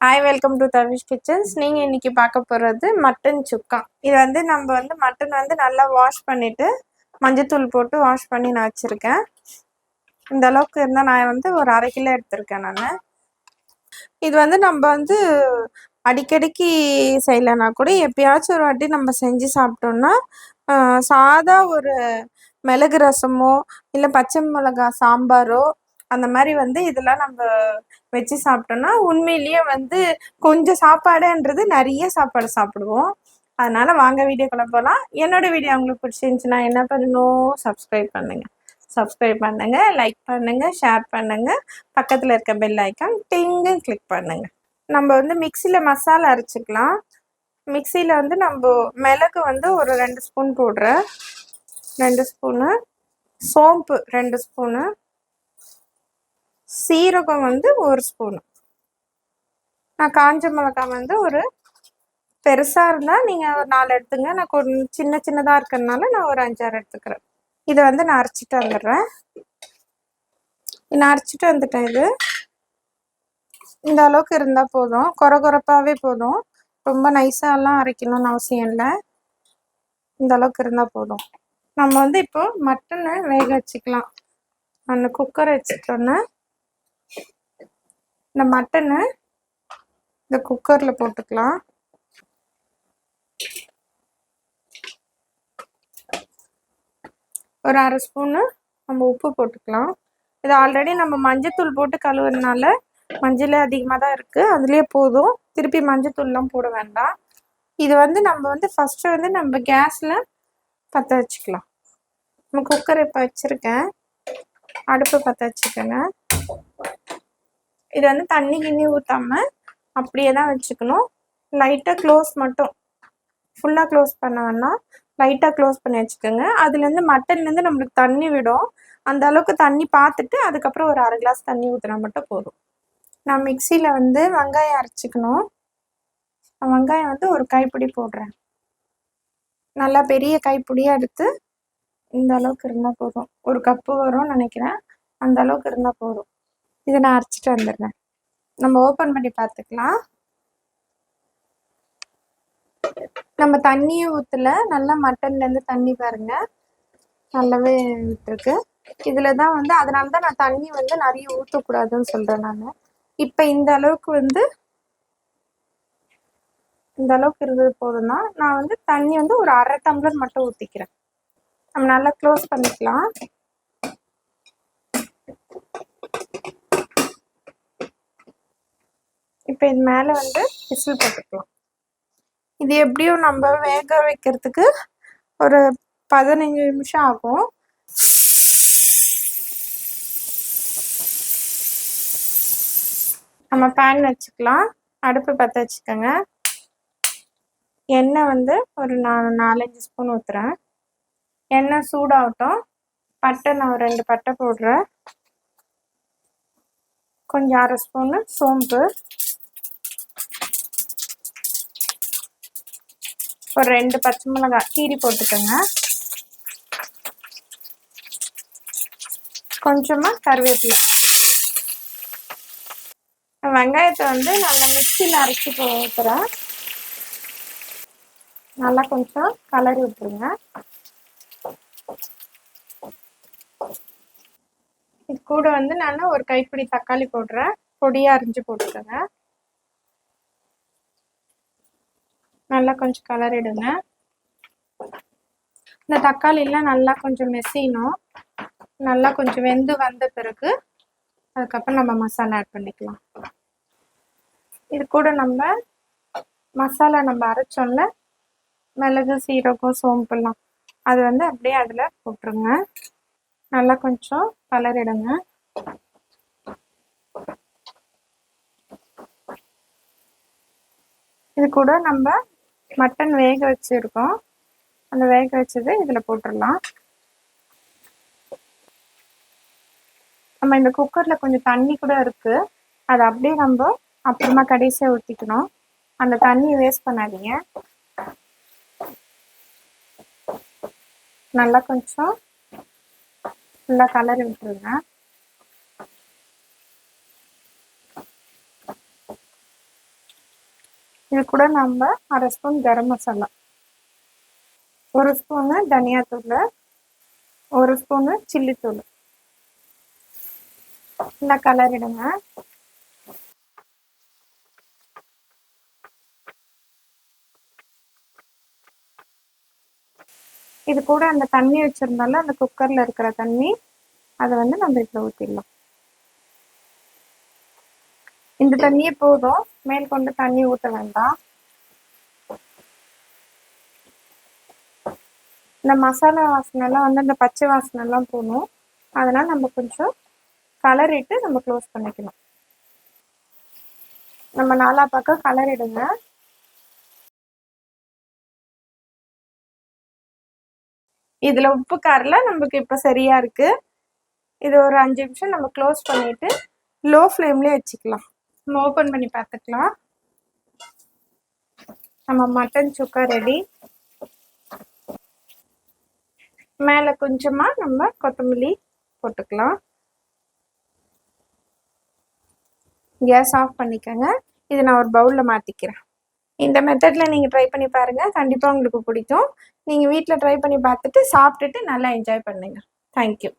Hi welcome to Tavish kitchens நீங்கள் இன்றைக்கி பார்க்க போகிறது மட்டன் சுக்கா. இது வந்து நம்ம வந்து மட்டன் வந்து நல்லா வாஷ் பண்ணிவிட்டு மஞ்சத்தூள் போட்டு வாஷ் பண்ணி நான் வச்சுருக்கேன். இந்த அளவுக்கு இருந்தால் நான் வந்து ஒரு அரை கிலோ எடுத்திருக்கேன் நான். இது வந்து நம்ம வந்து அடிக்கடிக்கு செய்யலைனா கூட எப்பயாச்சும் ஒரு வாட்டி நம்ம செஞ்சு சாப்பிட்டோம்னா சாதா ஒரு மிளகு ரசமோ இல்லை பச்சை மிளகா சாம்பாரோ அந்த மாதிரி வந்து இதெல்லாம் நம்ம வச்சு சாப்பிட்டோம்னா உண்மையிலேயே வந்து கொஞ்சம் சாப்பாடுன்றது நிறைய சாப்பாடு சாப்பிடுவோம். அதனால வாங்க வீடியோக்குள்ள போகலாம் என்னோட வீடியோ உங்களுக்கு பிடிச்சிருந்துச்சுன்னா என்ன பண்ணணும்? சப்ஸ்கிரைப் பண்ணுங்க. சப்ஸ்கிரைப் பண்ணுங்க லைக் பண்ணுங்க ஷேர் பண்ணுங்க. பக்கத்தில் இருக்க பெல் ஐக்கான் டிங்கு கிளிக் பண்ணுங்க. நம்ம வந்து மிக்சியில் மசாலா அரைச்சிக்கலாம். மிக்சியில் வந்து நம்ம மிளகு வந்து ஒரு ரெண்டு ஸ்பூன் போடுறேன். ரெண்டு ஸ்பூனு சோம்பு ரெண்டு ஸ்பூனு சீரகம் வந்து ஒரு ஸ்பூனு நான் காஞ்ச மிளகாய் வந்து ஒரு பெருசாக இருந்தால் நீங்கள் ஒரு நாலு எடுத்துங்க. நான் கொஞ்சம் சின்ன சின்னதாக இருக்கிறதுனால நான் ஒரு அஞ்சாறு எடுத்துக்கிறேன். இதை வந்து நான் அரைச்சிட்டு வந்துடுறேன். நான் அரைச்சிட்டு வந்துட்டேன் இது. இந்த அளவுக்கு இருந்தால் போதும். குறை குறைப்பாகவே போதும். ரொம்ப நைஸாலாம் அரைக்கணும்னு அவசியம் இல்லை. இந்த அளவுக்கு இருந்தால் போதும். நம்ம வந்து இப்போ மட்டனை வேக வச்சுக்கலாம். அந்த குக்கரை வச்சுட்டோன்னே இந்த மட்டனு இந்த குக்கரில் போட்டுக்கலாம். ஒரு அரை ஸ்பூனு நம்ம உப்பு போட்டுக்கலாம். இது ஆல்ரெடி நம்ம மஞ்சத்தூள் போட்டு கழுவுறதுனால மஞ்சள் அதிகமாக தான் இருக்குது அதுலேயே போதும். திருப்பி மஞ்சத்தூள்லாம் போட வேண்டாம். இது வந்து நம்ம வந்து ஃபஸ்ட்டு வந்து நம்ம கேஸில் பற்ற வச்சுக்கலாம். நம்ம குக்கர் இப்போ வச்சுருக்கேன். அடுப்பு பற்ற வச்சுக்கோங்க இது வந்து தண்ணி கிண்ணி ஊற்றாம அப்படியே தான் வச்சுக்கணும். லைட்டாக க்ளோஸ் மட்டும். ஃபுல்லாக க்ளோஸ் பண்ண வேணாம் லைட்டாக க்ளோஸ் பண்ணி வச்சுக்கோங்க. அதுலேருந்து மட்டன்லேருந்து நம்மளுக்கு தண்ணி விடும். அந்த அளவுக்கு தண்ணி பார்த்துட்டு அதுக்கப்புறம் ஒரு அரை கிளாஸ் தண்ணி ஊற்றினா மட்டும் போதும். நான் மிக்சியில் வந்து வெங்காயம் அரைச்சிக்கணும். நான் வெங்காயம் வந்து ஒரு கைப்பிடி போடுறேன். நல்லா பெரிய கைப்பிடியாக எடுத்து இந்த அளவுக்கு இருந்தால் போதும். ஒரு கப்பு வரும்னு நினைக்கிறேன். அந்த அளவுக்கு இருந்தால் போதும். இதை நான் அரைச்சிட்டு வந்துடுறேன். நம்ம ஓப்பன் பண்ணி பார்த்துக்கலாம். நம்ம தண்ணியை ஊற்றல நல்லா மட்டன்லேருந்து தண்ணி பாருங்க. நல்லாவே விட்டுருக்கு இதில் தான் வந்து அதனால தான் நான் தண்ணி வந்து நிறைய ஊற்றக்கூடாதுன்னு சொல்கிறேன் நான். இப்போ இந்த அளவுக்கு வந்து இந்த அளவுக்கு இருந்தது போதும்னா நான் வந்து தண்ணி வந்து ஒரு அரை டம்ளர் மட்டும் ஊற்றிக்கிறேன் நம்ம நல்லா க்ளோஸ் பண்ணிக்கலாம். இப்போ இது மேலே வந்து விசில் போட்டுக்கலாம். இது எப்படியும் நம்ம வேக வைக்கிறதுக்கு ஒரு பதினஞ்சு நிமிஷம் ஆகும். நம்ம பேன் வச்சுக்கலாம். அடுப்பு பற்ற வச்சுக்கோங்க. எண்ணெய் வந்து ஒரு நான் நாலஞ்சு ஸ்பூன் ஊற்றுறேன் எண்ணெய் சூடாகட்டும். பட்டை நான் ஒரு ரெண்டு பட்டை போடுறேன். கொஞ்சம் அரை ஸ்பூனு சோம்பு. ஒரு ரெண்டு பச்சை மிளகாய் கீரி போட்டுக்கோங்க. கொஞ்சமாக கருவேப்பிலை. வெங்காயத்தை வந்து நல்லா மிக்சியில் அரைச்சி ஊற்றுறேன் நல்லா கொஞ்சம் கலரி விட்டுருங்க. இது கூட வந்து நான் ஒரு கைப்பிடி தக்காளி போடுறேன். பொடியாக அரிஞ்சு போட்டுக்கோங்க. நல்லா கொஞ்சம் கலரிடுங்க இந்த தக்காளிலாம் நல்லா கொஞ்சம் மெசினும் நல்லா கொஞ்சம் வெந்து வந்த பிறகு அதுக்கப்புறம் நம்ம மசாலா ஆட் பண்ணிக்கலாம். இது கூட நம்ம மசாலா நம்ம அரைச்சோம்ல மிளகு சீரகம் சோம்புலாம் அது வந்து அப்படியே அதில் போட்டுருங்க. நல்லா கொஞ்சம் கலரிடுங்க இது கூட நம்ம மட்டன் வேக வச்சுருக்கோம். அந்த வேக வச்சது இதில் போட்டுடலாம். நம்ம இந்த குக்கரில் கொஞ்சம் தண்ணி கூட இருக்குது அதை அப்படியே நம்ம அப்புறமா கடைசியாக ஊற்றிக்கணும் அந்த தண்ணியை வேஸ்ட் பண்ணாதீங்க. நல்லா கொஞ்சம் நல்லா கலரி விட்டுருங்க. இது கூட நம்ம அரை ஸ்பூன் கரம் மசாலா. ஒரு ஸ்பூனு தனியாத்தூள் ஒரு ஸ்பூனு சில்லித்தூள் நல்லா கலரிடுங்க இது கூட அந்த தண்ணி வச்சிருந்தாலும் அந்த குக்கர்ல இருக்கிற தண்ணி அதை வந்து நம்ம இதில் ஊற்றிடலாம் இந்த தண்ணியே போதும். மேல் கொண்டு தண்ணி ஊற்ற வேண்டாம். இந்த மசாலா வாசனைலாம் வந்து அந்த பச்சை வாசனைலாம் போகணும் அதனால் நம்ம கொஞ்சம் கலரிட்டு நம்ம க்ளோஸ் பண்ணிக்கணும் நம்ம நாலா பக்கம் கலரிடுங்க இதுல உப்பு காரெல்லாம் நமக்கு இப்போ சரியா இருக்கு. இது ஒரு அஞ்சு நிமிஷம் நம்ம க்ளோஸ் பண்ணிட்டு லோ ஃப்ளேம்லேயே வச்சுக்கலாம். நம்ம ஓப்பன் பண்ணி பார்த்துக்கலாம். நம்ம மட்டன் சுக்கா ரெடி மேலே கொஞ்சமாக நம்ம கொத்தமல்லி போட்டுக்கலாம். கேஸ் ஆஃப் பண்ணிக்கோங்க. இது நான் ஒரு பவுலில் மாற்றிக்கிறேன் இந்த மெத்தடில் நீங்கள் ட்ரை பண்ணி பாருங்கள் கண்டிப்பாக உங்களுக்கு பிடிக்கும். நீங்கள் வீட்டில் ட்ரை பண்ணி பார்த்துட்டு சாப்பிட்டுட்டு நல்லா என்ஜாய் பண்ணுங்கள் தேங்க்யூ